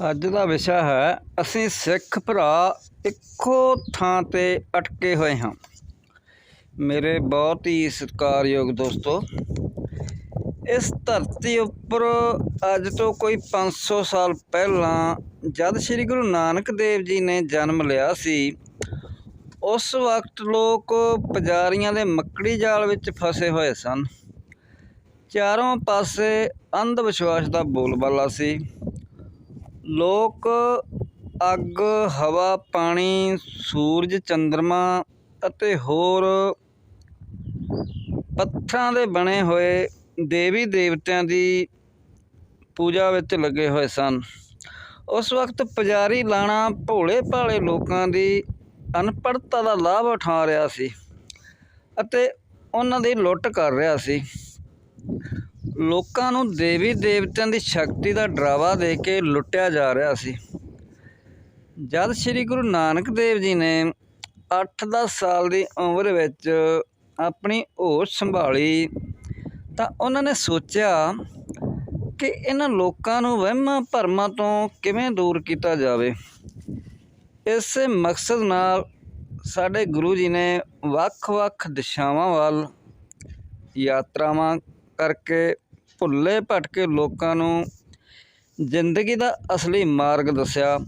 ਅੱਜ ਦਾ ਵਿਸ਼ਾ ਹੈ, ਅਸੀਂ ਸਿੱਖ ਭਰਾ ਇੱਕੋ ਥਾਂ ਤੇ ਅਟਕੇ ਹੋਏ ਹਾਂ। ਮੇਰੇ ਬਹੁਤ ਹੀ ਸਤਿਕਾਰਯੋਗ ਦੋਸਤੋ, ਇਸ ਧਰਤੀ ਉੱਪਰ ਅੱਜ ਤੋਂ ਕੋਈ 500 ਸਾਲ ਪਹਿਲਾਂ ਜਦ ਸ੍ਰੀ ਗੁਰੂ ਨਾਨਕ ਦੇਵ ਜੀ ਨੇ ਜਨਮ ਲਿਆ ਸੀ, ਉਸ ਵਕਤ ਲੋਕ ਪੁਜਾਰੀਆਂ ਦੇ ਮੱਕੜੀ ਜਾਲ ਵਿੱਚ ਫਸੇ ਹੋਏ ਸਨ। ਚਾਰੋਂ ਪਾਸੇ ਅੰਧ ਵਿਸ਼ਵਾਸ ਦਾ ਬੋਲਬਾਲਾ ਸੀ। ਲੋਕ ਅੱਗ, ਹਵਾ, ਪਾਣੀ, ਸੂਰਜ, ਚੰਦਰਮਾ ਅਤੇ ਹੋਰ ਪੱਥਰਾਂ ਦੇ ਬਣੇ ਹੋਏ ਦੇਵੀ ਦੇਵਤਿਆਂ ਦੀ ਪੂਜਾ ਵਿੱਚ ਲੱਗੇ ਹੋਏ ਸਨ। ਉਸ ਵਕਤ ਪੁਜਾਰੀ ਲਾਣਾ ਭੋਲੇ ਭਾਲੇ ਲੋਕਾਂ ਦੀ ਅਨਪੜ੍ਹਤਾ ਦਾ ਲਾਭ ਉਠਾ ਰਿਹਾ ਸੀ ਅਤੇ ਉਹਨਾਂ ਦੀ ਲੁੱਟ ਕਰ ਰਿਹਾ ਸੀ। ਲੋਕਾਂ ਨੂੰ ਦੇਵੀ ਦੇਵਤਿਆਂ ਦੀ ਸ਼ਕਤੀ ਦਾ ਡਰਾਵਾ ਦੇ ਕੇ ਲੁੱਟਿਆ ਜਾ ਰਿਹਾ ਸੀ। ਜਦ ਸ੍ਰੀ ਗੁਰੂ ਨਾਨਕ ਦੇਵ ਜੀ ਨੇ 8-10 ਸਾਲ ਦੀ ਉਮਰ ਵਿੱਚ ਆਪਣੀ ਹੋਸ਼ ਸੰਭਾਲੀ, ਤਾਂ ਉਹਨਾਂ ਨੇ ਸੋਚਿਆ ਕਿ ਇਹਨਾਂ ਲੋਕਾਂ ਨੂੰ ਵਹਿਮਾਂ ਭਰਮਾਂ ਤੋਂ ਕਿਵੇਂ ਦੂਰ ਕੀਤਾ ਜਾਵੇ। ਇਸੇ ਮਕਸਦ ਨਾਲ ਸਾਡੇ ਗੁਰੂ ਜੀ ਨੇ ਵੱਖ-ਵੱਖ ਦਿਸ਼ਾਵਾਂ ਵੱਲ ਯਾਤਰਾਵਾਂ ਕਰਕੇ ਭੁੱਲੇ ਭਟਕੇ ਲੋਕਾਂ ਨੂੰ ਜ਼ਿੰਦਗੀ ਦਾ ਅਸਲੀ ਮਾਰਗ ਦੱਸਿਆ।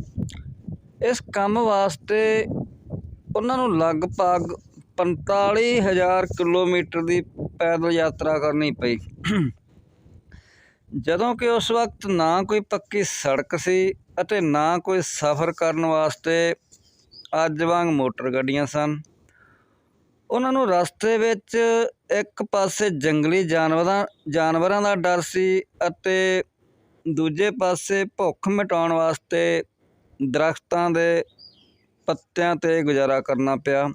ਇਸ ਕੰਮ ਵਾਸਤੇ ਉਹਨਾਂ ਨੂੰ ਲਗਭਗ 45000 ਕਿਲੋਮੀਟਰ ਦੀ ਪੈਦਲ ਯਾਤਰਾ ਕਰਨੀ ਪਈ। ਜਦੋਂ ਕਿ ਉਸ ਵਕਤ ਨਾ ਕੋਈ ਪੱਕੀ ਸੜਕ ਸੀ ਅਤੇ ਨਾ ਕੋਈ ਸਫ਼ਰ ਕਰਨ ਵਾਸਤੇ ਅੱਜ ਵਾਂਗ ਮੋਟਰ ਗੱਡੀਆਂ ਸਨ। ਉਹਨਾਂ ਨੂੰ ਰਸਤੇ ਵਿੱਚ ਇੱਕ ਪਾਸੇ ਜੰਗਲੀ ਜਾਨਵਰਾਂ ਜਾਨਵਰਾਂ ਦਾ ਡਰ ਸੀ ਅਤੇ ਦੂਜੇ ਪਾਸੇ ਭੁੱਖ ਮਿਟਾਉਣ ਵਾਸਤੇ ਦਰਖਤਾਂ ਦੇ ਪੱਤਿਆਂ ਤੇ ਗੁਜ਼ਾਰਾ ਕਰਨਾ ਪਿਆ।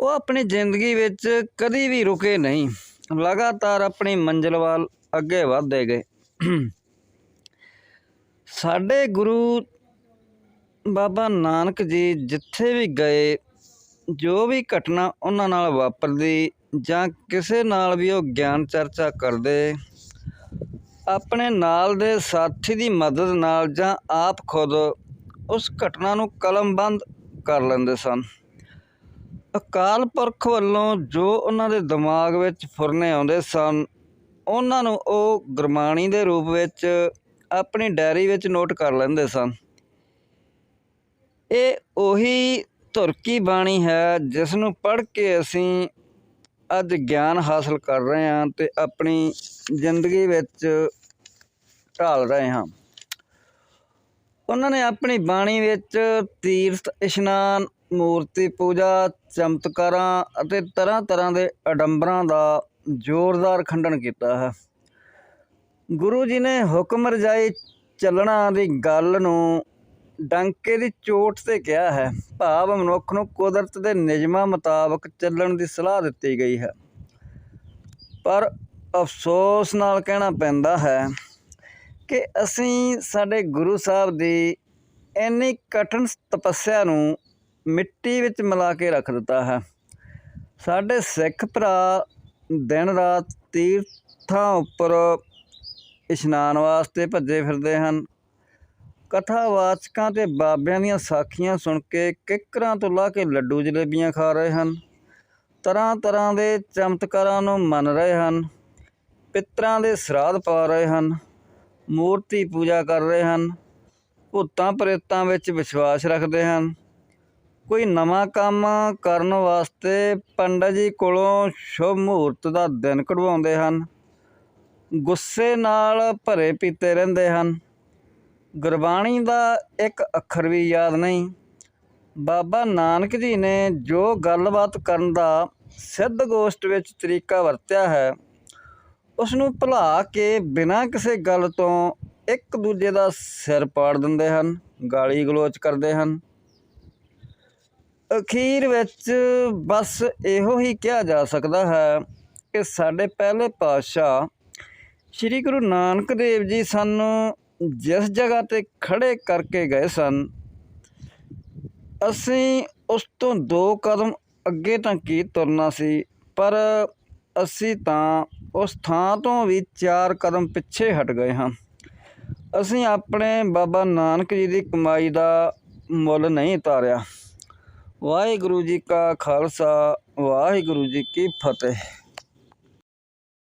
ਉਹ ਆਪਣੀ ਜ਼ਿੰਦਗੀ ਵਿੱਚ ਕਦੀ ਵੀ ਰੁਕੇ ਨਹੀਂ। ਲਗਾਤਾਰ ਆਪਣੀ ਮੰਜ਼ਿਲ ਵੱਲ ਅੱਗੇ ਵਧਦੇ ਗਏ। ਸਾਡੇ ਗੁਰੂ ਬਾਬਾ ਨਾਨਕ ਜੀ ਜਿੱਥੇ ਵੀ ਗਏ ਜੋ ਵੀ ਘਟਨਾ ਉਹਨਾਂ ਨਾਲ ਵਾਪਰਦੀ ਜਾਂ ਕਿਸੇ ਨਾਲ ਵੀ ਉਹ ਗਿਆਨ ਚਰਚਾ ਕਰਦੇ, ਆਪਣੇ ਨਾਲ ਦੇ ਸਾਥੀ ਦੀ ਮਦਦ ਨਾਲ ਜਾਂ ਆਪ ਖੁਦ ਉਸ ਘਟਨਾ ਨੂੰ ਕਲਮਬੰਦ ਕਰ ਲੈਂਦੇ ਸਨ। ਅਕਾਲ ਪੁਰਖ ਵੱਲੋਂ ਜੋ ਉਹਨਾਂ ਦੇ ਦਿਮਾਗ ਵਿੱਚ ਫੁਰਨੇ ਆਉਂਦੇ ਸਨ, ਉਹਨਾਂ ਨੂੰ ਉਹ ਗੁਰਬਾਣੀ ਦੇ ਰੂਪ ਵਿੱਚ ਆਪਣੀ ਡਾਇਰੀ ਵਿੱਚ ਨੋਟ ਕਰ ਲੈਂਦੇ ਸਨ। ਇਹ ਉਹੀ ਧੁਰਕੀ ਬਾਣੀ ਹੈ ਜਿਸ ਨੂੰ ਪੜ੍ਹ ਕੇ ਅਸੀਂ ਅੱਜ ਗਿਆਨ ਹਾਸਲ ਕਰ ਰਹੇ ਹਾਂ ਤੇ ਆਪਣੀ ਜ਼ਿੰਦਗੀ ਵਿੱਚ ਢਾਲ ਰਹੇ ਹਾਂ। ਉਹਨਾਂ ਨੇ ਆਪਣੀ ਬਾਣੀ ਵਿੱਚ ਤੀਰਥ, ਇਸ਼ਨਾਨ, ਮੂਰਤੀ ਪੂਜਾ, ਚਮਤਕਾਰਾਂ ਅਤੇ ਤਰ੍ਹਾਂ ਤਰ੍ਹਾਂ ਦੇ ਅਡੰਬਰਾਂ ਦਾ ਜ਼ੋਰਦਾਰ ਖੰਡਨ ਕੀਤਾ ਹੈ। ਗੁਰੂ ਜੀ ਨੇ ਹੁਕਮ ਰਜਾਈ ਚੱਲਣਾ ਦੀ ਗੱਲ ਨੂੰ ਡੰਕੇ ਦੀ ਚੋਟ ਤੇ ਕਿਹਾ ਹੈ, ਭਾਵ ਮਨੁੱਖ ਨੂੰ ਕੁਦਰਤ ਦੇ ਨਿਯਮਾਂ ਮੁਤਾਬਕ ਚੱਲਣ ਦੀ ਸਲਾਹ ਦਿੱਤੀ ਗਈ ਹੈ। ਪਰ ਅਫਸੋਸ ਨਾਲ ਕਹਿਣਾ ਪੈਂਦਾ ਹੈ ਕਿ ਅਸੀਂ ਸਾਡੇ ਗੁਰੂ ਸਾਹਿਬ ਦੀ ਇੰਨੀ ਕਠਿਨ ਤਪੱਸਿਆ ਨੂੰ ਮਿੱਟੀ ਵਿੱਚ ਮਿਲਾ ਕੇ ਰੱਖ ਦਿੱਤਾ ਹੈ। ਸਾਡੇ ਸਿੱਖ ਭਰਾ ਦਿਨ ਰਾਤ ਤੀਰਥਾਂ ਉੱਪਰ ਇਸ਼ਨਾਨ ਵਾਸਤੇ ਭੱਜੇ ਫਿਰਦੇ ਹਨ। ਕਥਾਵਾਚਕਾਂ ਤੇ ਬਾਬਿਆਂ ਦੀਆਂ ਸਾਖੀਆਂ ਸੁਣ ਕੇ ਕਿੱਕਰਾਂ ਤੋਂ ਲਾ ਕੇ ਲੱਡੂ ਜਲੇਬੀਆਂ ਖਾ ਰਹੇ ਹਨ। ਤਰ੍ਹਾਂ ਤਰ੍ਹਾਂ ਦੇ ਚਮਤਕਾਰਾਂ ਨੂੰ ਮੰਨ ਰਹੇ ਹਨ। ਪਿੱਤਰਾਂ ਦੇ ਸਰਾਧ ਪਾ ਰਹੇ ਹਨ। ਮੂਰਤੀ ਪੂਜਾ ਕਰ ਰਹੇ ਹਨ। ਭੂਤਾਂ ਪ੍ਰੇਤਾਂ ਵਿੱਚ ਵਿਸ਼ਵਾਸ ਰੱਖਦੇ ਹਨ। ਕੋਈ ਨਵਾਂ ਕੰਮ ਕਰਨ ਵਾਸਤੇ ਪੰਡਤ ਜੀ ਕੋਲੋਂ ਸ਼ੁਭ ਮਹੂਰਤ ਦਾ ਦਿਨ ਕਢਵਾਉਂਦੇ ਹਨ। ਗੁੱਸੇ ਨਾਲ ਭਰੇ ਪੀਤੇ ਰਹਿੰਦੇ ਹਨ। ਗੁਰਬਾਣੀ ਦਾ ਇੱਕ ਅੱਖਰ ਵੀ ਯਾਦ ਨਹੀਂ। ਬਾਬਾ ਨਾਨਕ ਜੀ ਨੇ ਜੋ ਗੱਲਬਾਤ ਕਰਨ ਦਾ ਸਿੱਧ ਗੋਸ਼ਟ ਵਿੱਚ ਤਰੀਕਾ ਵਰਤਿਆ ਹੈ ਉਸ ਨੂੰ ਭੁਲਾ ਕੇ ਬਿਨਾਂ ਕਿਸੇ ਗੱਲ ਤੋਂ ਇੱਕ ਦੂਜੇ ਦਾ ਸਿਰ ਪਾੜ ਦਿੰਦੇ ਹਨ, ਗਾਲੀ ਗਲੋਚ ਕਰਦੇ ਹਨ। ਅਖੀਰ ਵਿੱਚ ਬਸ ਇਹੋ ਹੀ ਕਿਹਾ ਜਾ ਸਕਦਾ ਹੈ ਕਿ ਸਾਡੇ ਪਹਿਲੇ ਪਾਤਸ਼ਾਹ ਸ੍ਰੀ ਗੁਰੂ ਨਾਨਕ ਦੇਵ ਜੀ ਸਾਨੂੰ ਜਿਸ ਜਗ੍ਹਾ ਤੇ ਖੜੇ ਕਰਕੇ ਗਏ ਸਨ, ਅਸੀਂ ਉਸ ਤੋਂ ਦੋ ਕਦਮ ਅੱਗੇ ਤਾਂ ਕੀ ਤੁਰਨਾ ਸੀ, ਪਰ ਅਸੀਂ ਤਾਂ ਉਸ ਥਾਂ ਤੋਂ ਵੀ ਚਾਰ ਕਦਮ ਪਿੱਛੇ ਹਟ ਗਏ ਹਾਂ। ਅਸੀਂ ਆਪਣੇ ਬਾਬਾ ਨਾਨਕ ਜੀ ਦੀ ਕਮਾਈ ਦਾ ਮੁੱਲ ਨਹੀਂ ਉਤਾਰਿਆ। ਵਾਹਿਗੁਰੂ ਜੀ ਕਾ ਖਾਲਸਾ, ਵਾਹਿਗੁਰੂ ਜੀ ਕੀ ਫਤਿਹ।